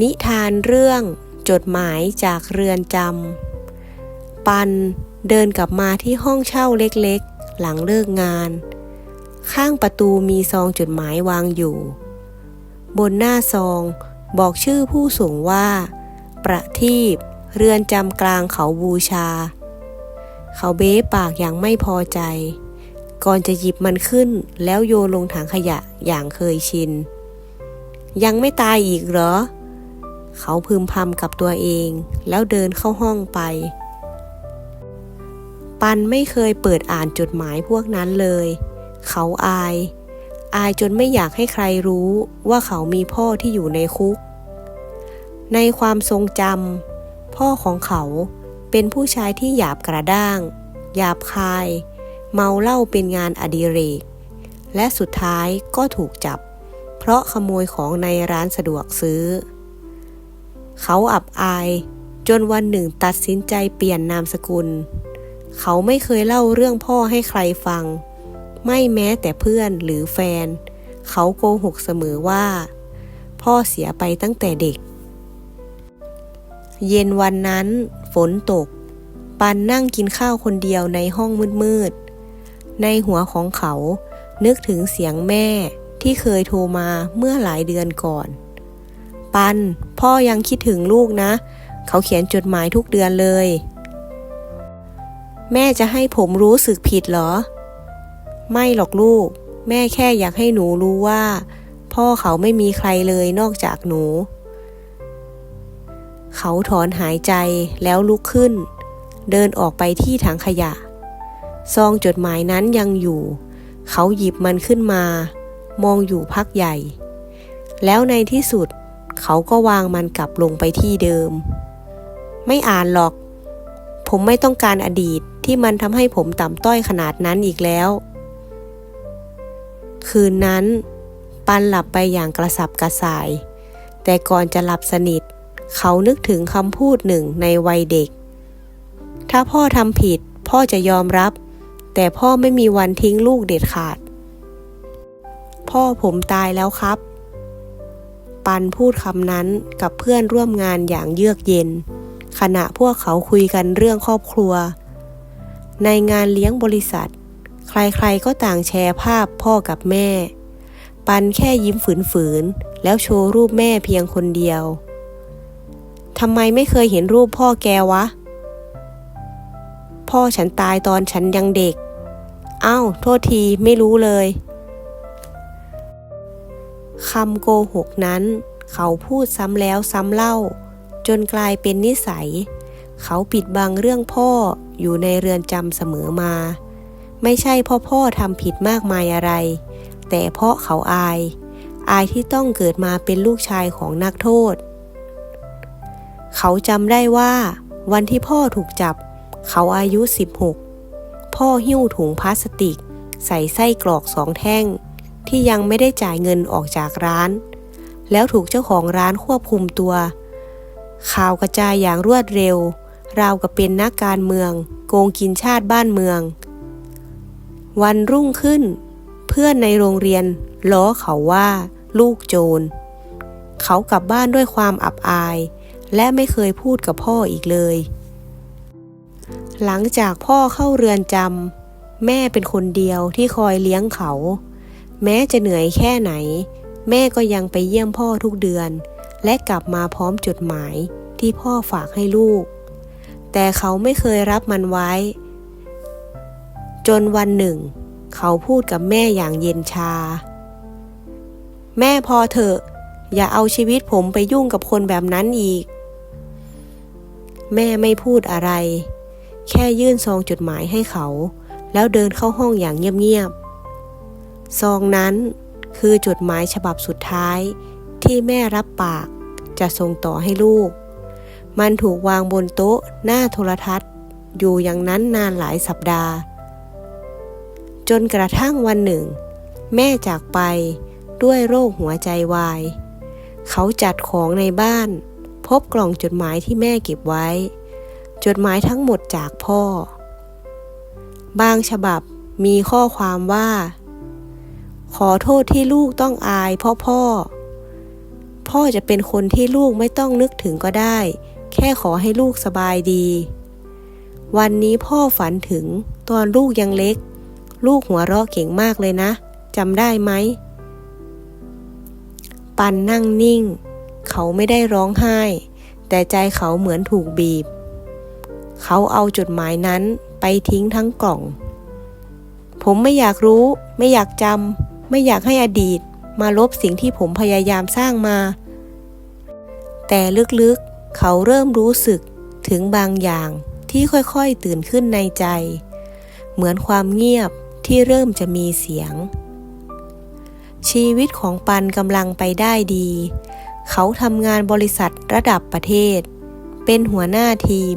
นิทานเรื่องจดหมายจากเรือนจำ ปันเดินกลับมาที่ห้องเช่าเล็กๆ หลังเลิกงาน ข้างประตูมีซองจดหมายวางอยู่ บนหน้าซองบอกชื่อผู้ส่งว่า ประทีปเรือนจำกลางเขาบูชา เขาเบ้ปากอย่างไม่พอใจ ก่อนจะหยิบมันขึ้นแล้วโยนลงถังขยะอย่างเคยชิน ยังไม่ตายอีกเหรอ เขาพึมพำกับตัวเอง แล้วเดินเข้าห้องไป ปันไม่เคยเปิดอ่านจดหมายพวกนั้นเลย เขาอาย อายจนไม่อยากให้ใครรู้ว่าเขามีพ่อที่อยู่ในคุก ในความทรงจำพ่อของเขาเป็นผู้ชายที่หยาบกระด้าง หยาบคาย เมาเหล้าเป็นงานอดิเรก และสุดท้ายก็ถูกจับ เพราะขโมยของในร้านสะดวกซื้อ เขาอับอาย จนวันหนึ่งตัดสินใจเปลี่ยนนามสกุล เขาไม่เคยเล่าเรื่องพ่อให้ใครฟัง ไม่แม้แต่เพื่อนหรือแฟน เขาโกหกเสมอว่า พ่อเสียไปตั้งแต่เด็ก เย็นวันนั้น ฝนตก ปันนั่งกินข้าวคนเดียวในห้องมืดๆ ในหัวของเขานึกถึงเสียงแม่ที่เคยโทรมาเมื่อหลายเดือนก่อน ปัน พ่อยังคิดถึงลูกนะ เขาเขียนจดหมายทุกเดือนเลย แม่จะให้ผมรู้สึกผิดเหรอ ไม่หรอกลูก แม่แค่อยากให้หนูรู้ว่า พ่อเขาไม่มีใครเลยนอกจากหนู เขาถอนหายใจแล้วลุกขึ้น เดินออกไปที่ถังขยะ ซองจดหมายนั้นยังอยู่ เขาหยิบมันขึ้นมา มองอยู่พักใหญ่แล้วในที่สุด เขาก็วางมันกลับลงไปที่เดิม ไม่อ่านหรอก ผมไม่ต้องการอดีตที่มันทำให้ผมต่ำต้อยขนาดนั้นอีกแล้ว คืนนั้น ปันหลับไปอย่างกระสับกระส่าย แต่ก่อนจะหลับสนิท เขานึกถึงคำพูดหนึ่งในวัยเด็ก ถ้าพ่อทำผิดพ่อจะยอมรับ แต่พ่อไม่มีวันทิ้งลูกเด็ดขาด พ่อผมตายแล้วครับ ปันพูดคำนั้นกับเพื่อนร่วมงานอย่างเยือกเย็น ขณะพวกเขาคุยกันเรื่องครอบครัว ในงานเลี้ยงบริษัท ใครๆก็ต่างแชร์ภาพพ่อกับแม่ ปันแค่ยิ้มฝืนๆ แล้วโชว์รูปแม่เพียงคนเดียวทำไมไม่เคยเห็นรูปพ่อแกวะ พ่อฉันตายตอนฉันยังเด็ก อ้าว โทษทีไม่รู้เลย คำโกหกนั้น เขาพูดซ้ำแล้วซ้ำเล่า จนกลายเป็นนิสัย เขาปิดบังเรื่องพ่ออยู่ในเรือนจำเสมอมา ไม่ใช่เพ่อพ่อทำผิดมากมายอะไร แต่เพราะเขาอาย อายที่ต้องเกิดมาเป็นลูกชายของนักโทษ เขาจำได้ว่า วันที่พ่อถูกจับ เขาอายุ 16 พ่อหิ้วถุงพลาสติก ใส่ไส้กรอกสองแท่ง ที่ยังไม่ได้จ่ายเงินออกจากร้าน แล้วถูกเจ้าของร้านควบคุมตัว ข่าวกระจายอย่างรวดเร็ว ราวกับเป็นนักการเมือง โกงกินชาติบ้านเมือง วันรุ่งขึ้น เพื่อนในโรงเรียนล้อเขาว่า ลูกโจร เขากลับบ้านด้วยความอับอาย และไม่เคยพูดกับพ่ออีกเลย หลังจากพ่อเข้าเรือนจำแม่เป็นคนเดียวที่คอยเลี้ยงเขา แม้จะเหนื่อยแค่ไหน แม่ก็ยังไปเยี่ยมพ่อทุกเดือน และกลับมาพร้อมจดหมายที่พ่อฝากให้ลูก แต่เขาไม่เคยรับมันไว้ จนวันหนึ่ง เขาพูดกับแม่อย่างเย็นชา แม่พอเถอะ อย่าเอาชีวิตผมไปยุ่งกับคนแบบนั้นอีก แม่ไม่พูดอะไร แค่ยื่นซองจดหมายให้เขา แล้วเดินเข้าห้องอย่างเงียบๆ ซองนั้นคือจดหมายฉบับสุดท้ายที่แม่รับปากจะส่งต่อให้ลูก มันถูกวางบนโต๊ะหน้าโทรทัศน์ อยู่อย่างนั้นนานหลายสัปดาห์ จนกระทั่งวันหนึ่ง แม่จากไปด้วยโรคหัวใจวาย เขาจัดของในบ้าน พบกล่องจดหมายที่แม่เก็บไว้ จดหมายทั้งหมดจากพ่อ บางฉบับมีข้อความว่า ขอโทษที่ลูกต้องอายพ่อพ่อ พ่อจะเป็นคนที่ลูกไม่ต้องนึกถึงก็ได้ แค่ขอให้ลูกสบายดี วันนี้พ่อฝันถึงตอนลูกยังเล็ก ลูกหัวเราะเก่งมากเลยนะจำได้ไหม ปันนั่งนิ่ง เขาไม่ได้ร้องไห้ แต่ใจเขาเหมือนถูกบีบ เขาเอาจดหมายนั้นไปทิ้งทั้งกล่อง ผมไม่อยากรู้ ไม่อยากจำ ไม่อยากให้อดีตมาลบสิ่งที่ผมพยายามสร้างมา แต่ลึกๆเขาเริ่มรู้สึกถึงบางอย่างที่ค่อยๆตื่นขึ้นในใจ เหมือนความเงียบที่เริ่มจะมีเสียง ชีวิตของปันกำลังไปได้ดี เขาทำงานบริษัทระดับประเทศ เป็นหัวหน้าทีม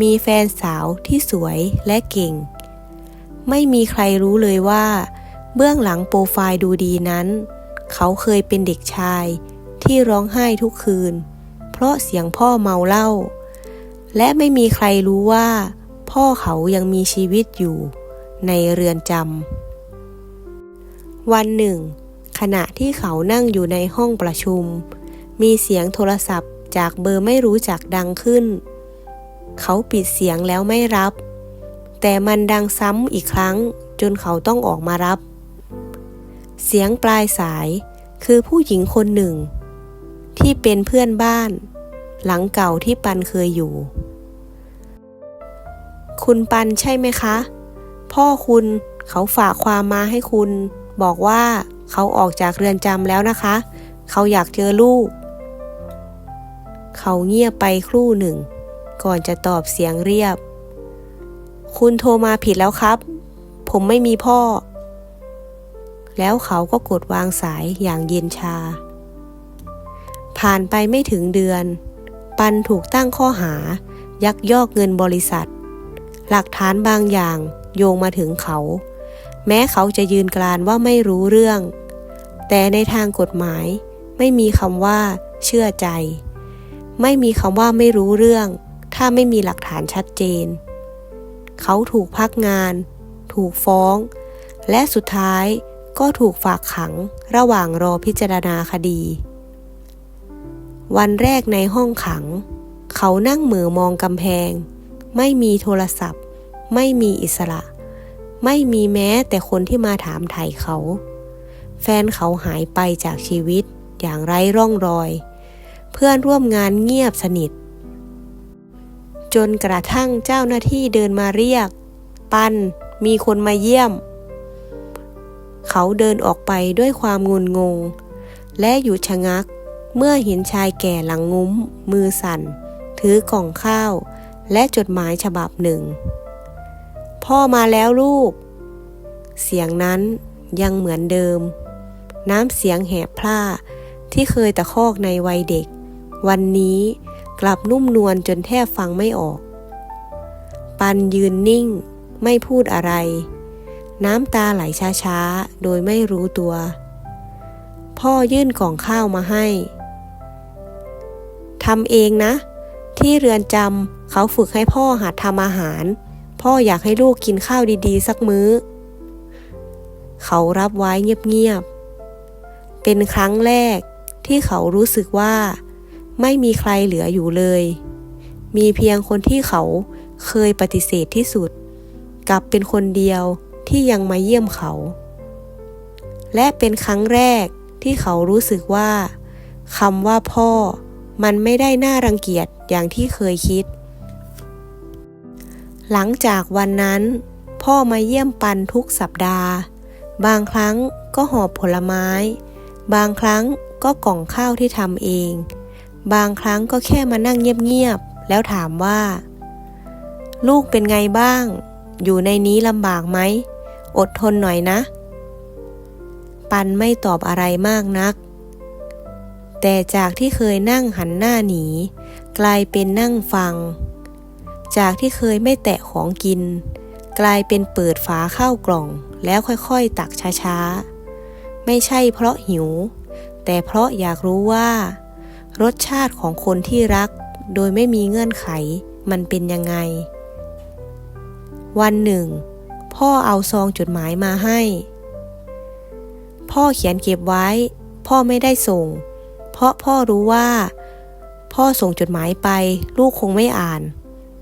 มีแฟนสาวที่สวยและเก่ง ไม่มีใครรู้เลยว่า เบื้องหลังโปรไฟล์ดูดีนั้น เขาเคยเป็นเด็กชายที่ร้องไห้ทุกคืน เพราะเสียงพ่อเมาเหล้าและไม่มีใครรู้ว่า พ่อเขายังมีชีวิตอยู่ในเรือนจำวันหนึ่ง ขณะที่เขานั่งอยู่ในห้องประชุม มีเสียงโทรศัพท์จากเบอร์ไม่รู้จักดังขึ้น เขาปิดเสียงแล้วไม่รับ แต่มันดังซ้ำอีกครั้งจนเขาต้องออกมารับ เสียงปลายสายคือผู้หญิงคนหนึ่ง ที่เป็นเพื่อนบ้าน หลังเก่าที่ปันเคยอยู่ คุณปันใช่ไหมคะ พ่อคุณเขาฝากความมาให้คุณ บอกว่าเขาออกจากเรือนจำแล้วนะคะ เขาอยากเจอลูก เขาเงียบไปครู่หนึ่ง ก่อนจะตอบเสียงเรียบ คุณโทรมาผิดแล้วครับ ผมไม่มีพ่อ แล้วเขาก็กดวางสายอย่างเย็นชา ผ่านไปไม่ถึงเดือน ปันถูกตั้งข้อหา ยักยอกเงินบริษัท หลักฐานบางอย่างโยงมาถึงเขา แม้เขาจะยืนกรานว่าไม่รู้เรื่อง แต่ในทางกฎหมายไม่มีคำว่า เชื่อใจ ไม่มีคำว่าไม่รู้เรื่อง ถ้าไม่มีหลักฐานชัดเจน เขาถูกพักงาน ถูกฟ้อง และสุดท้าย ก็ถูกฝากขังระหว่างรอพิจารณาคดี วันแรกในห้องขัง เขานั่งเหมือมองกำแพง ไม่มีโทรศัพท์ ไม่มีอิสระ ไม่มีแม้แต่คนที่มาถามไถ่เขา แฟนเขาหายไปจากชีวิตอย่างไร้ร่องรอย เพื่อนร่วมงานเงียบสนิท จนกระทั่งเจ้าหน้าที่เดินมาเรียก ปันมีคนมาเยี่ยม เขาเดินออกไปด้วยความงุนงง และหยุดชะงัก เมื่อเห็นชายแก่หลังงุ้ม มือสั่น ถือกล่องข้าว และจดหมายฉบับหนึ่ง พ่อมาแล้วลูก เสียงนั้นยังเหมือนเดิม น้ำเสียงแหบพร่าที่เคยตะคอกในวัยเด็ก วันนี้กลับนุ่มนวลจนแทบฟังไม่ออก ปันยืนนิ่ง ไม่พูดอะไร น้ำตาไหลช้าๆ โดยไม่รู้ตัว พ่อยื่นกล่องข้าวมาให้ทำเองนะ ที่เรือนจำเขาฝึกให้พ่อหัดทำอาหาร พ่ออยากให้ลูกกินข้าวดีๆ สักมื้อ เขารับไว้เงียบๆ เป็นครั้งแรกที่เขารู้สึกว่า ไม่มีใครเหลืออยู่เลย มีเพียงคนที่เขาเคยปฏิเสธที่สุด กลับเป็นคนเดียว ที่ยังมาเยี่ยมเขา และเป็นครั้งแรกที่เขารู้สึกว่าคำว่าพ่อมันไม่ได้น่ารังเกียจอย่างที่เคยคิด หลังจากวันนั้น พ่อมาเยี่ยมปันทุกสัปดาห์ บางครั้งก็หอบผลไม้ บางครั้งก็กล่องข้าวที่ทำเอง บางครั้งก็แค่มานั่งเงียบๆ แล้วถามว่า ลูกเป็นไงบ้าง อยู่ในนี้ลำบากไหม อดทนหน่อยนะ ปันไม่ตอบอะไรมากนัก แต่จากที่เคยนั่งหันหน้าหนี กลายเป็นนั่งฟัง จากที่เคยไม่แตะของกิน กลายเป็นเปิดฝาข้าวกล่อง แล้วค่อยๆ ตักช้าๆ ไม่ใช่เพราะหิว แต่เพราะอยากรู้ว่า รสชาติของคนที่รัก โดยไม่มีเงื่อนไขมันเป็นยังไง วันหนึ่ง พ่อเอาซองจดหมายมาให้ พ่อเขียนเก็บไว้ พ่อไม่ได้ส่ง เพราะพ่อรู้ว่า พ่อส่งจดหมายไป ลูกคงไม่อ่าน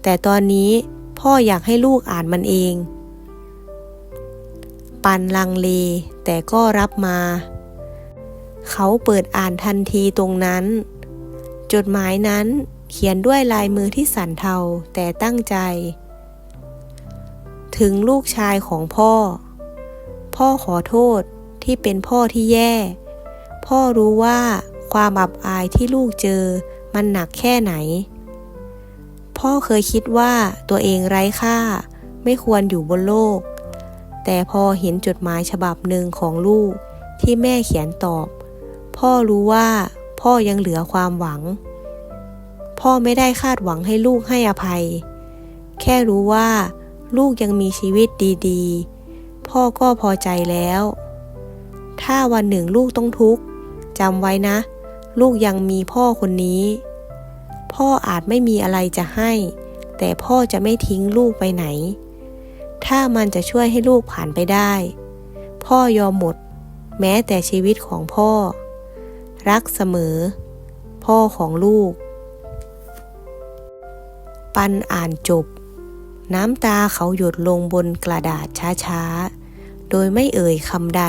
แต่ตอนนี้พ่ออยากให้ลูกอ่านมันเอง ปันลังเล แต่ก็รับมา เขาเปิดอ่านทันทีตรงนั้น จดหมายนั้นเขียนด้วยลายมือที่สั่นเทาแต่ตั้งใจ ถึงลูกชายของพ่อ พ่อขอโทษที่เป็นพ่อที่แย่ พ่อรู้ว่าความอับอายที่ลูกเจอมันหนักแค่ไหน พ่อเคยคิดว่าตัวเองไร้ค่าไม่ควรอยู่บนโลก แต่พอเห็นจดหมายฉบับหนึ่งของลูกที่แม่เขียนตอบ พ่อรู้ว่าพ่อยังเหลือความหวัง พ่อไม่ได้คาดหวังให้ลูกให้อภัย แค่รู้ว่า ลูกยังมีชีวิตดีๆ พ่อก็พอใจแล้ว ถ้าวันหนึ่งลูกต้องทุกข์จำไว้นะ ลูกยังมีพ่อคนนี้ พ่ออาจไม่มีอะไรจะให้ แต่พ่อจะไม่ทิ้งลูกไปไหน ถ้ามันจะช่วยให้ลูกผ่านไปได้ พ่อยอมหมด แม้แต่ชีวิตของพ่อ รักเสมอ พ่อของลูก ปันอ่านจบ น้ำตาเขาหยดลงบนกระดาษช้าๆ โดยไม่เอ่ยคำใด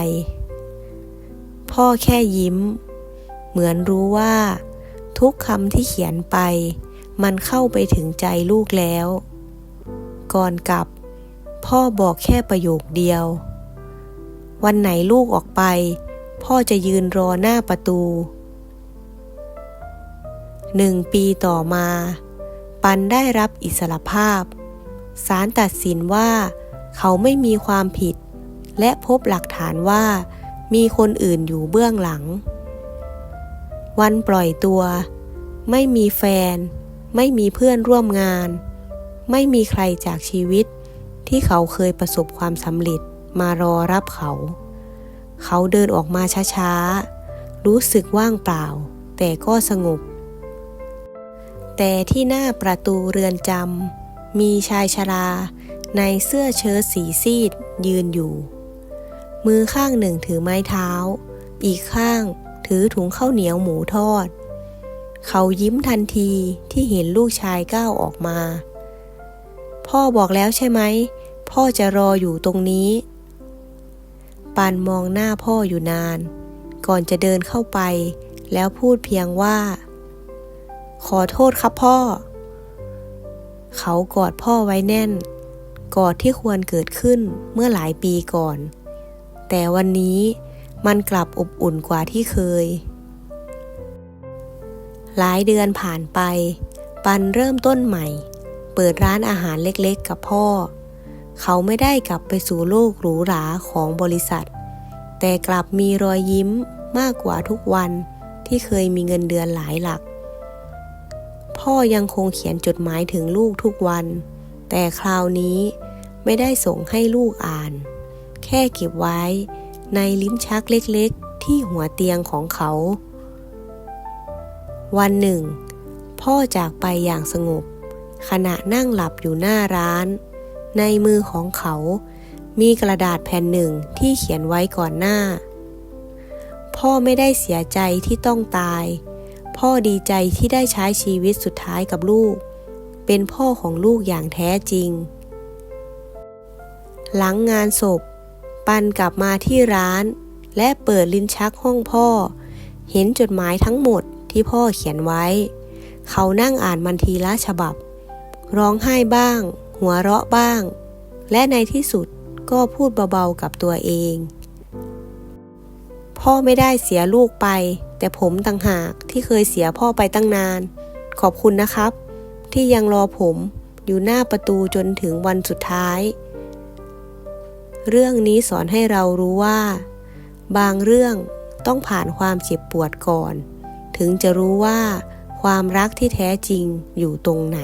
พ่อแค่ยิ้ม เหมือนรู้ว่า ทุกคำที่เขียนไป มันเข้าไปถึงใจลูกแล้ว ก่อนกลับ พ่อบอกแค่ประโยคเดียว วันไหนลูกออกไป พ่อจะยืนรอหน้าประตูหนึ่งปีต่อมา ปันได้รับอิสรภาพ ศาลตัดสินว่า เขาไม่มีความผิด และพบหลักฐานว่า มีคนอื่นอยู่เบื้องหลัง วันปล่อยตัว ไม่มีแฟน ไม่มีเพื่อนร่วมงาน ไม่มีใครจากชีวิต ที่เขาเคยประสบความสำเร็จมารอรับเขา เขาเดินออกมาช้าๆ รู้สึกว่างเปล่า แต่ก็สงบ แต่ที่หน้าประตูเรือนจำ มีชายชรา ในเสื้อเชิ้ตสีซีด ยืนอยู่ มือข้างหนึ่งถือไม้เท้า อีกข้างถือถุงข้าวเหนียวหมูทอด เขายิ้มทันทีที่เห็นลูกชายก้าวออกมา พ่อบอกแล้วใช่ไหม พ่อจะรออยู่ตรงนี้ ปานมองหน้าพ่ออยู่นาน ก่อนจะเดินเข้าไป แล้วพูดเพียงว่า ขอโทษครับพ่อ เขากอดพ่อไว้แน่น กอดที่ควรเกิดขึ้นเมื่อหลายปีก่อน แต่วันนี้มันกลับอบอุ่นกว่าที่เคย หลายเดือนผ่านไป ปันเริ่มต้นใหม่ เปิดร้านอาหารเล็กๆ กับพ่อ เขาไม่ได้กลับไปสู่โลกหรูหราของบริษัท แต่กลับมีรอยยิ้มมากกว่าทุกวันที่เคยมีเงินเดือนหลายหลัก พ่อยังคงเขียนจดหมายถึงลูกทุกวัน แต่คราวนี้ไม่ได้ส่งให้ลูกอ่าน แค่เก็บไว้ในลิ้นชักเล็กๆ ที่หัวเตียงของเขา วันหนึ่ง พ่อจากไปอย่างสงบ ขณะนั่งหลับอยู่หน้าร้าน ในมือของเขา มีกระดาษแผ่นหนึ่งที่เขียนไว้ก่อนหน้า พ่อไม่ได้เสียใจที่ต้องตาย พ่อดีใจที่ได้ใช้ชีวิตสุดท้ายกับลูก เป็นพ่อของลูกอย่างแท้จริง หลังงานศพ ปันกลับมาที่ร้าน และเปิดลิ้นชักห้องพ่อ เห็นจดหมายทั้งหมดที่พ่อเขียนไว้ เขานั่งอ่านมันทีละฉบับ ร้องไห้บ้าง หัวเราะบ้าง และในที่สุดก็พูดเบาๆกับตัวเอง พ่อไม่ได้เสียลูกไป แต่ผมต่างหากที่เคยเสียพ่อไปตั้งนาน ขอบคุณนะครับ ที่ยังรอผมอยู่หน้าประตูจนถึงวันสุดท้าย เรื่องนี้สอนให้เรารู้ว่า บางเรื่องต้องผ่านความเจ็บปวดก่อน ถึงจะรู้ว่าความรักที่แท้จริงอยู่ตรงไหน